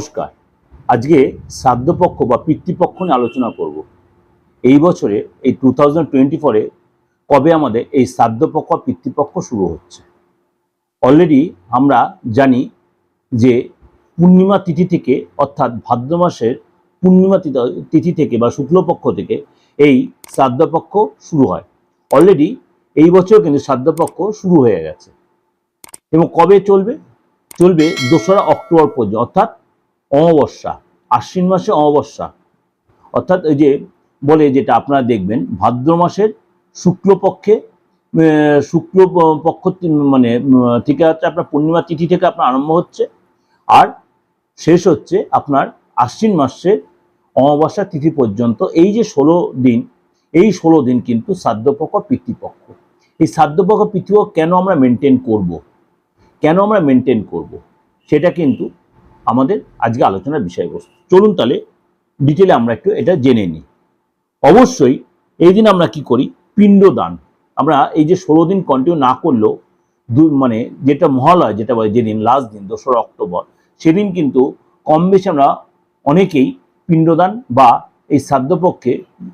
নমস্কার। আজকে শ্রাদ্ধপক্ষ বা পিতৃপক্ষ নিয়ে আলোচনা করব। এই বছরে, এই টু থাউজেন্ড ফোরে কবে আমাদের এই শ্রাদ্ধপক্ষ পিতৃপক্ষ শুরু হচ্ছে? অলরেডি আমরা জানি যে পূর্ণিমা তিথি থেকে, অর্থাৎ ভাদ্র মাসের পূর্ণিমা তিথি থেকে বা শুক্লপক্ষ থেকে এই শ্রাদ্ধপক্ষ শুরু হয়। অলরেডি এই বছর কিন্তু শ্রাদ্ধপক্ষ শুরু হয়ে গেছে। এবং কবে চলবে? চলবে দোসরা অক্টোবর পর্যন্ত, অর্থাৎ অমাবস্যা, আশ্বিন মাসে অমাবস্যা। অর্থাৎ ওই যে বলে যেটা আপনারা দেখবেন, ভাদ্র মাসের শুক্লপক্ষে শুক্ল পক্ষ মানে থেকে হচ্ছে আপনার পূর্ণিমা তিথি থেকে আপনার আরম্ভ হচ্ছে। আর শেষ হচ্ছে আপনার আশ্বিন মাসের অমাবস্যা তিথি পর্যন্ত। এই যে ষোলো দিন, এই ষোলো দিন কিন্তু শ্রাদ্ধপক্ষ, পিতৃপক্ষ। এই শ্রাদ্ধপক্ষ, পিতৃপক্ষ কেন আমরা মেনটেন করব? কেন আমরা মেনটেন করব? সেটা কিন্তু আমাদের আজকে আলোচনার বিষয়বস্তু। চলুন তাহলে ডিটেলে আমরা একটু এটা জেনে নিই। অবশ্যই এই দিন আমরা কি করি? পিণ্ডদান। আমরা এই যে ষোলো দিন কন্টিনিউ না করলেও দু মানে যেটা মহালয়, যেটা বলে যেদিন লাস্ট দিন, দোসরা অক্টোবর, সেদিন কিন্তু কম বেশি আমরা অনেকেই পিণ্ডদান বা এই শ্রাদ্ধপক্ষে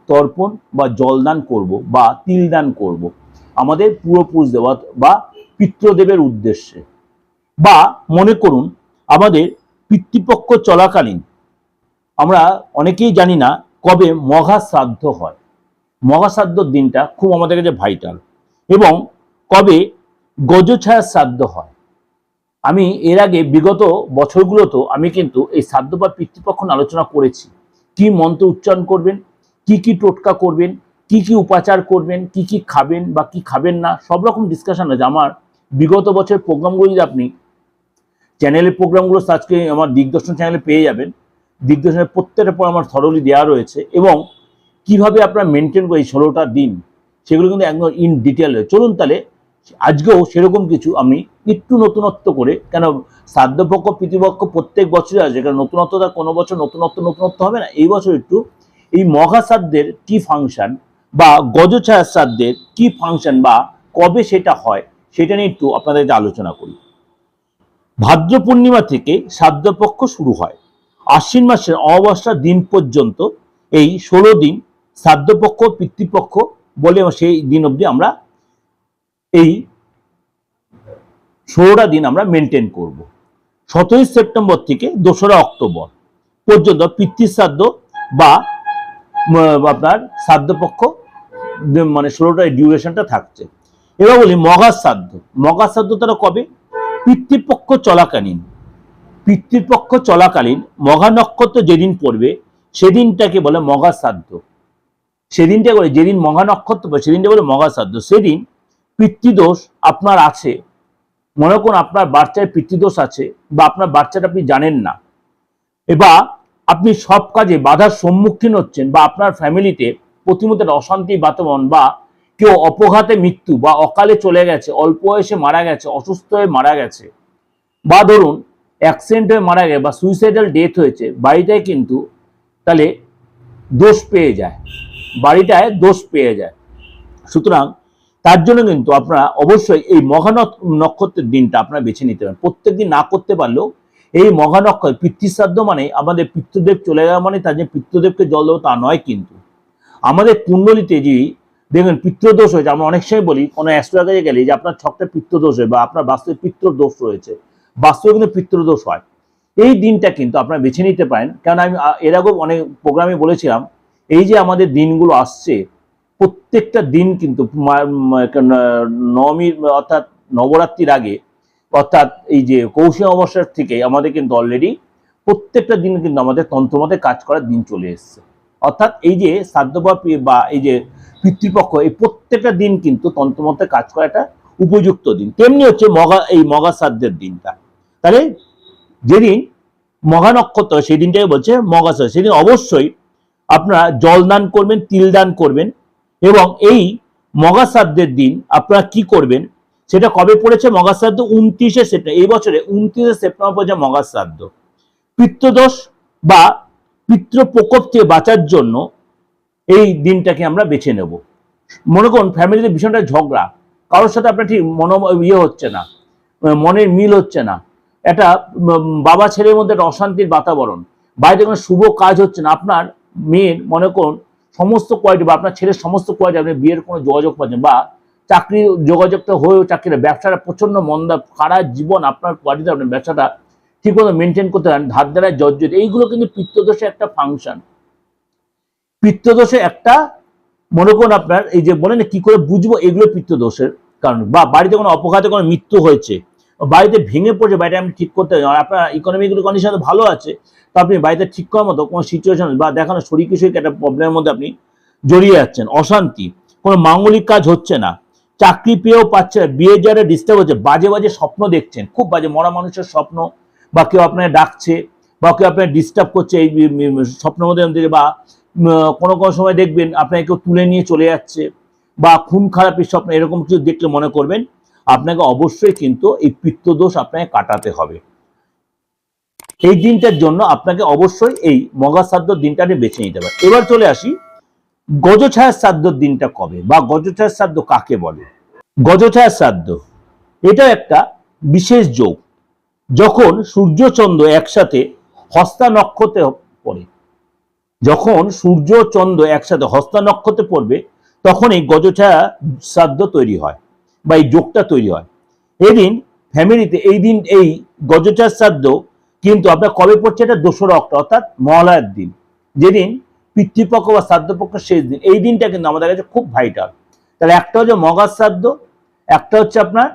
তর্পণ বা জলদান করব বা তিলদান করব। আমাদের পূর্বপুরুষ দেওয়া বা পিতৃদেবের উদ্দেশ্যে। বা মনে করুন, আমাদের পিতৃপক্ষ চলাকালীন। আমরা অনেকেই জানি না কবে মঘা শ্রাদ্ধ হয়। মঘা শ্রাদ্ধর দিনটা খুব আমাদের কাছে ভাইটাল এবং কবে গজছায়া শ্রাদ্ধ হয়। আমি এর আগে বিগত বছরগুলোতেও আমি কিন্তু এই শ্রাদ্ধ বা পিতৃপক্ষ আলোচনা করেছি। কি মন্ত্র উচ্চারণ করবেন, কি কি টোটকা করবেন, কি কি উপাচার করবেন, কি কি খাবেন বা কি খাবেন না, সব রকম ডিসকাশন আছে। আমার বিগত বছর প্রোগ্রামগুলো যদি আপনি চ্যানেলের প্রোগ্রামগুলো আজকে আমার দিগদর্শন চ্যানেলে পেয়ে যাবেন। দিগদর্শনের প্রত্যেকটা পর আমার থরলি দেওয়া রয়েছে এবং কীভাবে আপনারা মেনটেন করে এই ষোলোটা দিন, সেগুলো কিন্তু একদম ইন ডিটেল চলুন তাহলে, আজকেও সেরকম কিছু আমি একটু নতুনত্ব করে, কেন শ্রাদ্ধপক্ষ, প্রতিপক্ষ প্রত্যেক বছরই আছে কারণ নতুনত্ব তার কোনো বছর নতুনত্ব নতুনত্ব হবে না। এই বছর একটু এই মঘা শ্রাদ্ধের কি ফাংশন বা গজছায়া শ্রাদ্ধের কি ফাংশন বা কবে সেটা হয়, সেটা নিয়ে একটু আপনাদের আলোচনা করি। ভাদ্র পূর্ণিমা থেকে শ্রাদ্ধপক্ষ শুরু হয়। আশ্বিন মাসের অমাবস্যার দিন পর্যন্ত এই ষোলো দিন শ্রাদ্ধপক্ষ, পিতৃপক্ষ বলে সেই দিন অবধি আমরা এই ষোলোটা দিন আমরা মেনটেন করব। সতেরোই সেপ্টেম্বর থেকে দোসরা অক্টোবর পর্যন্ত পিতৃশ্রাদ্ধ বা আপনার শ্রাদ্ধপক্ষ মানে ষোলোটা ডিউরেশনটা থাকছে। এবার বলি মগা শ্রাদ্ধ মগা শ্রাদ্ধ তারা কবে? পিতৃপক্ষ চলাকালীন পিতৃপক্ষ চলাকালীন মঘা নক্ষত্র যেদিন পড়বে, সেদিনটাকে বলে মঘা শ্রাদ্ধ। সেদিনটা বলে যেদিন মঘা নক্ষত্র পড়ে সেদিনটা বলে মঘা শ্রাদ্ধ। সেদিন পিতৃদোষ আপনার আছে। মনে করুন আপনার বাচ্চায় পিতৃদোষ আছে বা আপনার বাচ্চাটা আপনি জানেন না। এবার আপনি সব কাজে বাধার সম্মুখীন হচ্ছেন বা আপনার ফ্যামিলিতে প্রতিমত একটা অশান্তি বাতাবরণ বা কেউ অপঘাতে মৃত্যু বা অকালে চলে গেছে, অল্প বয়সে মারা গেছে, অসুস্থ হয়ে মারা গেছে, বা ধরুন অ্যাক্সিডেন্ট হয়ে মারা গেছে বা সুইসাইডাল ডেথ হয়েছে, বাড়িটায় কিন্তু তাহলে দোষ পেয়ে যায়, বাড়িটায় দোষ পেয়ে যায়। সুতরাং তার জন্য কিন্তু আপনারা অবশ্যই এই মঘা নক- নক্ষত্রের দিনটা আপনারা বেছে নিতে পারেন। প্রত্যেক দিন না করতে পারলেও এই মঘা নক্ষত্র, পিতৃশ্রাদ্ধ মানে আমাদের পিতৃদেব চলে যাওয়া মানে তার যে পিতৃদেবকে জল দেবো তা নয় কিন্তু। আমাদের কুণ্ডলিতে যে দেখবেন পিতৃদোষ হয়েছে। আমরা অনেক সময় বলি, কোনো অ্যাস্ট্রোলজে গেলে যে আপনার ছকটা পিতৃদোষ হয় বা আপনার বাস্তবে পিতৃদোষ রয়েছে। বাস্তবে কিন্তু পিতৃদোষ হয়। এই দিনটা কিন্তু আপনারা বেছে নিতে পারেন। কারণ আমি এর আগেও অনেক প্রোগ্রামে বলেছিলাম, এই যে আমাদের দিনগুলো আসছে, প্রত্যেকটা দিন কিন্তু নবমীর, অর্থাৎ নবরাত্রির আগে, অর্থাৎ এই যে কৌশী অবসর থেকে আমাদের কিন্তু অলরেডি প্রত্যেকটা দিন কিন্তু আমাদের তন্ত্রমতে কাজ করার দিন চলে এসছে। অর্থাৎ এই যে শ্রাদ্ধ বা এই যে পিতৃপক্ষ, এই প্রত্যেকটা দিন কিন্তু তন্ত্রমতে কাজ করা একটা উপযুক্ত দিন। তেমনি হচ্ছে মগা, এই মগা শ্রাদ্ধের দিনটা। তাহলে যেদিন মহা নক্ষত্র, সেই দিনটাকে বলছে মগা শ্রাদ্ধ। সেদিন অবশ্যই আপনারা জল দান করবেন, তিল দান করবেন এবং এই মগা শ্রাদ্ধের দিন আপনারা কি করবেন, সেটা কবে পড়েছে মগা শ্রাদ্ধ? উনত্রিশে সেপ্টেম্বর, এই বছরে উনত্রিশে সেপ্টেম্বর পর্যন্ত মগা শ্রাদ্ধ। পিত্তদোষ বা পিতৃ প্রকোপ থেকে বাঁচার জন্য এই দিনটাকে আমরা বেছে নেব। মনে করুন, ফ্যামিলিতে ভীষণটা ঝগড়া, কারোর সাথে আপনার ঠিক মন ইয়ে হচ্ছে না মনের মিল হচ্ছে না, একটা বাবা ছেলের মধ্যে একটা অশান্তির বাতাবরণ, বাড়িতে কোনো শুভ কাজ হচ্ছে না, আপনার মেয়ের, মনে করুন, সমস্ত কোয়ালিটি বা আপনার ছেলের সমস্ত কোয়ালিটি আপনি বিয়ের কোনো যোগাযোগ পাচ্ছেন বা চাকরি যোগাযোগটা হয়েও চাকরিটা ব্যবসাটা প্রচণ্ড মন্দা খারাপ জীবন আপনার কোয়ালিটিতে আপনার ব্যবসাটা ঠিকমতো মেনটেন করতে পারেন, ধার দ্বারা জর্জরিত এইগুলো কিন্তু পিত্তদোষে একটা ফাংশন পিত্তদোষে একটা, মনে করুন আপনার, এই যে বলেন কি করে বুঝব, এগুলো পিত্তদোষের কারণ বা বাড়িতে কোনো অপঘাতে কোনো মৃত্যু হয়েছে বাড়িতে ভেঙে পড়ছে, বাড়িটা আপনি ঠিক করতে পারেন। আপনার ইকোনমিক কন্ডিশন ভালো আছে, তো আপনি বাড়িতে ঠিক করার মতো কোনো সিচুয়েশন বা দেখানো শরীর কিছু একটা প্রবলেমের মধ্যে আপনি জড়িয়ে যাচ্ছেন অশান্তি, কোনো মাঙ্গলিক কাজ হচ্ছে না, চাকরি পেয়েও পাচ্ছে না বিয়ে যারা ডিস্টার্ব হচ্ছে, বাজে বাজে স্বপ্ন দেখছেন, খুব বাজে, মরা মানুষের স্বপ্ন বা কেউ আপনাকে ডাকছে বা কেউ আপনাকে ডিস্টার্ব করছে এই স্বপ্নের মধ্যে বা কোনো কোনো সময় দেখবেন আপনাকে কেউ তুলে নিয়ে চলে যাচ্ছে বা খুন খারাপের স্বপ্ন, এরকম কিছু দেখলে মনে করবেন। আপনাকে অবশ্যই কিন্তু এই পিত্তদোষ আপনাকে কাটাতে হবে। এই দিনটার জন্য আপনাকে অবশ্যই এই মগা শ্রাদ্ধ দিনটা বেছে নিতে পারেন এবার চলে আসি, গজছায়া শ্রাদ্ধর দিনটা কবে বা গজছায়া শ্রাদ্ধ কাকে বলে? গজছায়া শ্রাদ্ধ এটা একটা বিশেষ যোগ। যখন সূর্য চন্দ্র একসাথে হস্তা নক্ষত্রে পড়ে, যখন সূর্য চন্দ্র একসাথে হস্তা নক্ষত্রে পড়বে, তখন এই গজছায়া শ্রাদ্ধ তৈরি হয় বা এই যোগটা তৈরি হয়। এদিন ফ্যামিলিতে এই দিন এই গজছায়া শ্রাদ্ধ কিন্তু আপনার কবে পড়ছে এটা দোসরা অক্টোবর অর্থাৎ মহালয়ার দিন। যেদিন পিতৃপক্ষ বা শ্রাদ্ধপক্ষ শেষ দিন, এই দিনটা কিন্তু আমাদের কাছে খুব ভাইটাল তাহলে একটা হচ্ছে মগার শ্রাদ্ধ, একটা হচ্ছে আপনার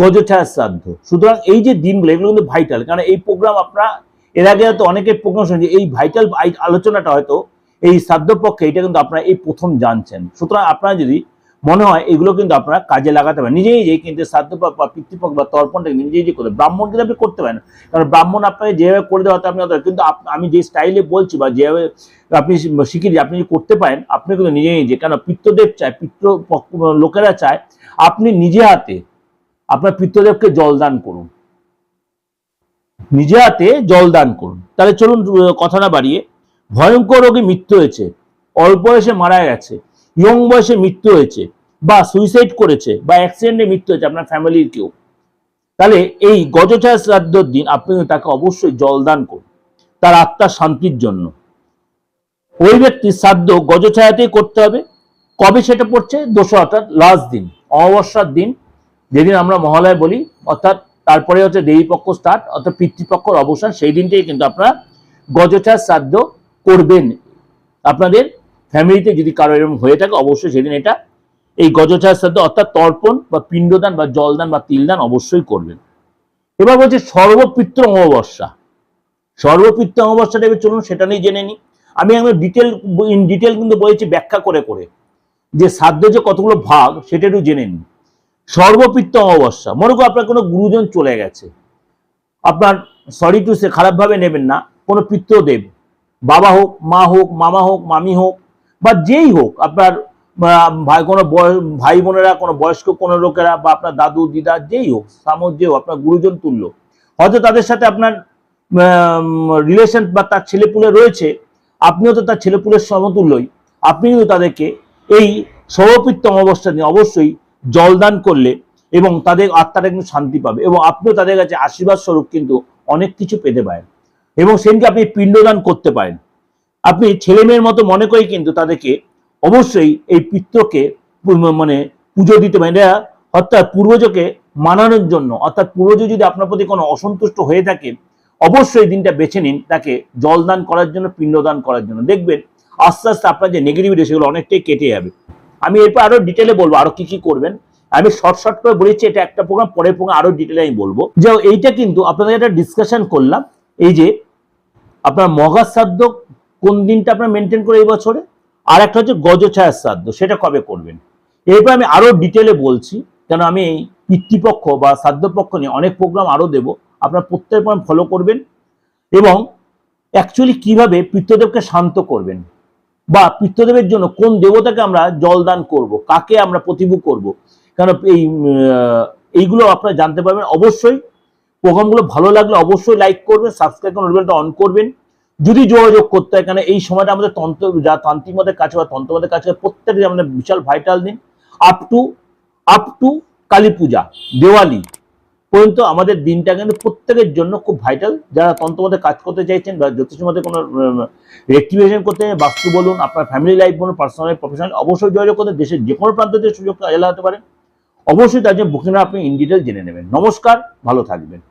গজছায়া শ্রাদ্ধ। সুতরাং এই যে দিনগুলো, এগুলো কিন্তু ভাইটাল কারণ এই প্রোগ্রাম আপনারা, এর আগে হয়তো অনেকে প্রোগ্রাম শুনেছি, এই ভাইটাল আলোচনাটা হয়তো এই শ্রাদ্ধ পক্ষে এটা কিন্তু আপনারা এই প্রথম জানছেন। সুতরাং আপনারা যদি মনে হয় এগুলো কিন্তু আপনারা কাজে লাগাতে পারেন। নিজে নিজেই কিন্তু শ্রাদ্ধ পক্ষ বা পিতৃপক্ষ বা তর্পণটা নিজে নিজেই করতে ব্রাহ্মণ কিন্তু আপনি করতে পারেন কারণ ব্রাহ্মণ আপনাকে যেভাবে করে দেওয়া আপনি হয়তো- কিন্তু আমি যে স্টাইলে বলছি বা যেভাবে আপনি শিখিয়ে আপনি যদি করতে পারেন, আপনি কিন্তু নিজে নিজে কেন পিত্তদেব চায় পিত্র লোকেরা চায়, আপনি নিজে হাতে আপনার পিত্তদেবকে জলদান করুন। নিজে হাতে জলদান করুন। তাহলে চলুন কথা না বাড়িয়ে। ভয়ঙ্কর রোগে মৃত্যু হয়েছে। অল্প বয়সে মারা গেছে। ইয়ং বয়সে মৃত্যু হয়েছে। বা সুইসাইড করেছে। বা অ্যাক্সিডেন্টে মৃত্যু হয়েছে আপনার ফ্যামিলির কেউ। তাহলে এই গজছায়া শ্রাদ্ধর দিন আপনি তাকে অবশ্যই জলদান করুন। তার আত্মার শান্তির জন্য। ওই ব্যক্তির শ্রাদ্ধ গজছায়াতেই করতে হবে। কবে সেটা পড়ছে? দোসরা অর্থাৎ লাস্ট দিন, অমাবস্যার দিন। যেদিন আমরা মহালয় বলি, অর্থাৎ তারপরে হচ্ছে দেবীপক্ষ স্টার্ট অর্থাৎ পিতৃপক্ষর অবসান, সেই দিনটাই কিন্তু আপনারা গজছায়া শ্রাদ্ধ করবেন। আপনাদের ফ্যামিলিতে যদি কারও এরকম হয়ে থাকে, অবশ্যই সেদিন এটা, এই গজছায়া শ্রাদ্ধ, অর্থাৎ তর্পণ বা পিণ্ডদান বা জলদান বা তিলদান অবশ্যই করবেন। এবার বলছে সর্বপিত্র অমাবস্যা। সর্বপিত্র অমাবস্যাটা এবার চলুন সেটা নিয়ে জেনে নিই। আমি একদম ডিটেল ইন ডিটেল কিন্তু বলেছি ব্যাখ্যা করে করে। যে শ্রাদ্ধ যে কতগুলো ভাগ, সেটা একটু জেনে নিন সর্বপিত্ত অমাবস্যা। মনে করো আপনার কোনো গুরুজন চলে গেছে। আপনার সরি টু সে খারাপভাবে নেবেন না। কোনো পিত্রদেব বাবা হোক, মা হোক, মামা হোক, মামি হোক, বা যেই হোক, আপনার ভাই, কোনো ভাই বোনেরা, কোনো বয়স্ক, কোনো লোকেরা, বা আপনার দাদু, দিদা, যেই হোক সামজ যে হোক, আপনার গুরুজন তুল্য। হয়তো তাদের সাথে আপনার রিলেশন বা তার ছেলেপুলে রয়েছে। আপনিও তো তার ছেলেপুলের সমতুল্যই। আপনি কিন্তু তাদেরকে এই সৌপিত্ত অমাবস্যা দিন। অবশ্যই জলদান করলে এবং তাদের আত্মাটা কিন্তু শান্তি পাবে এবং আপনিও তাদের কাছে আশীর্বাদ স্বরূপ কিন্তু অনেক কিছু পেতে পারেন। এবং সেদিনকে আপনি পিণ্ডদান করতে পারেন। আপনি ছেলে মেয়ের মতো মনে করে কিন্তু তাদেরকে অবশ্যই এই পিত্রকে মানে পুজো দিতে পারেন। এটা অর্থাৎ পূর্বজকে মানানোর জন্য, অর্থাৎ পূর্বজ যদি আপনার প্রতি কোনো অসন্তুষ্ট হয়ে থাকে, অবশ্যই দিনটা বেছে নিন তাকে জলদান করার জন্য, পিণ্ডদান করার জন্য। দেখবেন আস্তে আস্তে আপনার যে নেগেটিভিটি সেগুলো অনেকটাই কেটে যাবে। আমি এরপর আরও ডিটেলে বলব আরও কি কি করবেন। আমি শর্ট শর্ট করে বলেছি, এটা একটা প্রোগ্রাম পরের প্রোগ্রাম আরও ডিটেলে আমি বলব। যে এইটা কিন্তু আপনাদের একটা ডিসকাশন করলাম, এই যে আপনার মগা শ্রাদ্ধ কোন দিনটা আপনার মেনটেন করে এই বছরে? আর একটা হচ্ছে গজছায়া শ্রাদ্ধ, সেটা কবে করবেন? এরপর আমি আরও ডিটেলে বলছি, কেন আমি এই পিতৃপক্ষ বা শ্রাদ্ধপক্ষ নিয়ে অনেক প্রোগ্রাম আরও দেব, আপনার প্রত্যেক ফলো করবেন এবং অ্যাকচুয়ালি কীভাবে পিতৃদেবকে শান্ত করবেন। বা পিতৃদেবের জন্য কোন দেবতাকে আমরা জলদান করব? কাকে আমরা প্রতিভু করব? কেন এই এইগুলো আপনারা জানতে পারবেন। অবশ্যই প্রোগ্রামগুলো ভালো লাগলে অবশ্যই লাইক করবেন, সাবস্ক্রাইব করে নোটিফিকেশনটা অন করবেন। যদি যোগাযোগ করতে হয়, কেন এই সময়টা আমাদের তন্ত্র যা তান্ত্রিক মদের কাছে বা তন্ত্রমদের কাছে প্রত্যেকটা আমাদের বিশাল ভাইটাল দিন। Up to up to Kali Puja, Diwali. পর্যন্ত আমাদের দিনটা কিন্তু প্রত্যেকের জন্য খুব ভাইটাল যারা তন্ত্রমতে কাজ করতে চাইছেন বা জ্যোতিষের মধ্যে কোনো রেক্টিভেশন করতে বাস্তু বলুন, আপনার ফ্যামিলি লাইফ বলুন পার্সোনাল প্রফেশনাল অবশ্যই যোগাযোগ করতে, দেশের যে কোনো প্রান্ত থেকে সুযোগ এলা হতে পারে অবশ্যই তার জন্য বুকিং আপনি ইন ডিটেল জেনে নেবেন। নমস্কার, ভালো থাকবেন।